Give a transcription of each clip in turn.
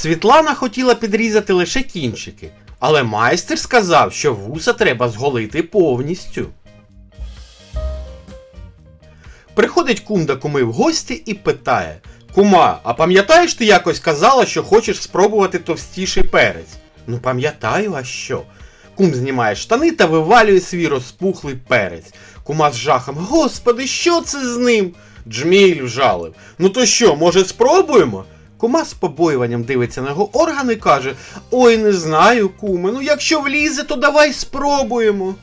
Світлана хотіла підрізати лише кінчики, але майстер сказав, що вуса треба зголити повністю. Приходить кум до куми в гості і питає: Кума, а пам'ятаєш, ти якось казала, що хочеш спробувати товстіший перець? Ну пам'ятаю, а що? Кум знімає штани та вивалює свій розпухлий перець. Кума з жахом: Господи, що це з ним? Джміль вжалив. Ну то що, може, спробуємо? Кума з побоюванням дивиться на його органи і каже: Ой, не знаю, куме, ну якщо влізе, то давай спробуємо.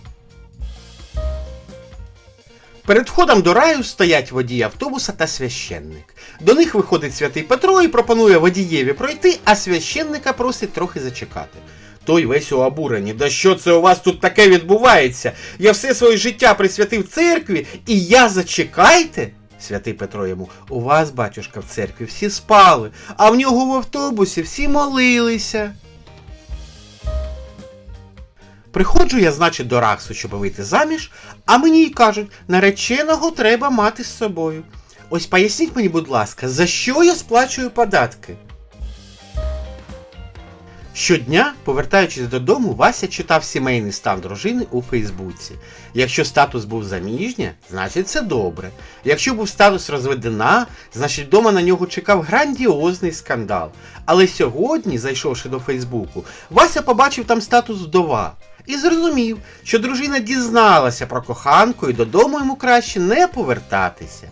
Перед входом до раю стоять водій автобуса та священник. До них виходить святий Петро і пропонує водієві пройти, а священника просить трохи зачекати. Той весь у обуренні. Да що це у вас тут таке відбувається? Я все своє життя присвятив церкві, і я зачекайте. Святий Петро йому, у вас, батюшка, в церкві всі спали, а в нього в автобусі всі молилися. Приходжу я, значить, до Раксу, щоб вийти заміж, а мені й кажуть, нареченого треба мати з собою. Ось поясніть мені, будь ласка, за що я сплачую податки? Щодня, повертаючись додому, Вася читав сімейний стан дружини у Фейсбуці. Якщо статус був заміжня, значить це добре. Якщо був статус розведена, значить вдома на нього чекав грандіозний скандал. Але сьогодні, зайшовши до Фейсбуку, Вася побачив там статус вдова і зрозумів, що дружина дізналася про коханку і додому йому краще не повертатися.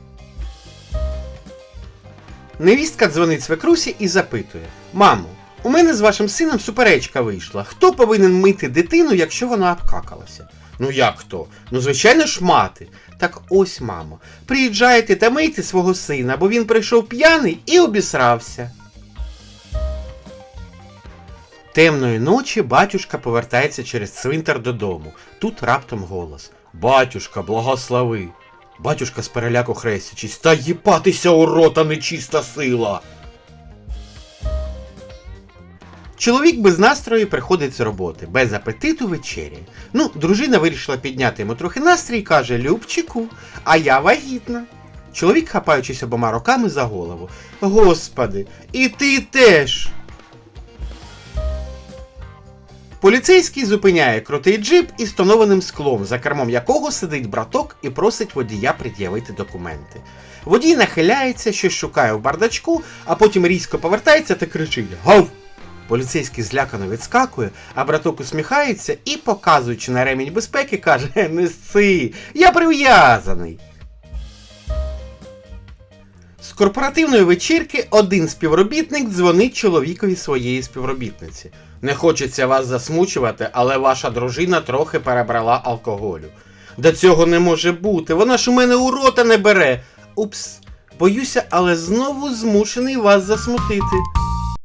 Невістка дзвонить свекрусі і запитує: Мамо, у мене з вашим сином суперечка вийшла. Хто повинен мити дитину, якщо вона обкакалася? Ну як хто? Ну, звичайно ж мати. Так ось, мамо, приїжджайте та мийте свого сина, бо він прийшов п'яний і обісрався. Темної ночі батюшка повертається через цвинтар додому. Тут раптом голос. Батюшка, благослови. Батюшка з переляку хрестячись. Та їпатися рота нечиста сила. Чоловік без настрою приходить з роботи, без апетиту вечеряє. Ну, дружина вирішила підняти йому трохи настрій каже: Любчику, а я вагітна. Чоловік, хапаючись обома руками за голову. Господи, і ти теж. Поліцейський зупиняє крутий джип із тонованим склом, за кермом якого сидить браток і просить водія пред'явити документи. Водій нахиляється, щось шукає в бардачку, а потім різко повертається та кричить Гав! Поліцейський злякано відскакує, а браток усміхається і, показуючи на ремінь безпеки, каже: Не сси, я прив'язаний. З корпоративної вечірки один співробітник дзвонить чоловікові своєї співробітниці. Не хочеться вас засмучувати, але ваша дружина трохи перебрала алкоголю. До цього не може бути, вона ж у мене у рота не бере. Упс, боюся, але знову змушений вас засмутити.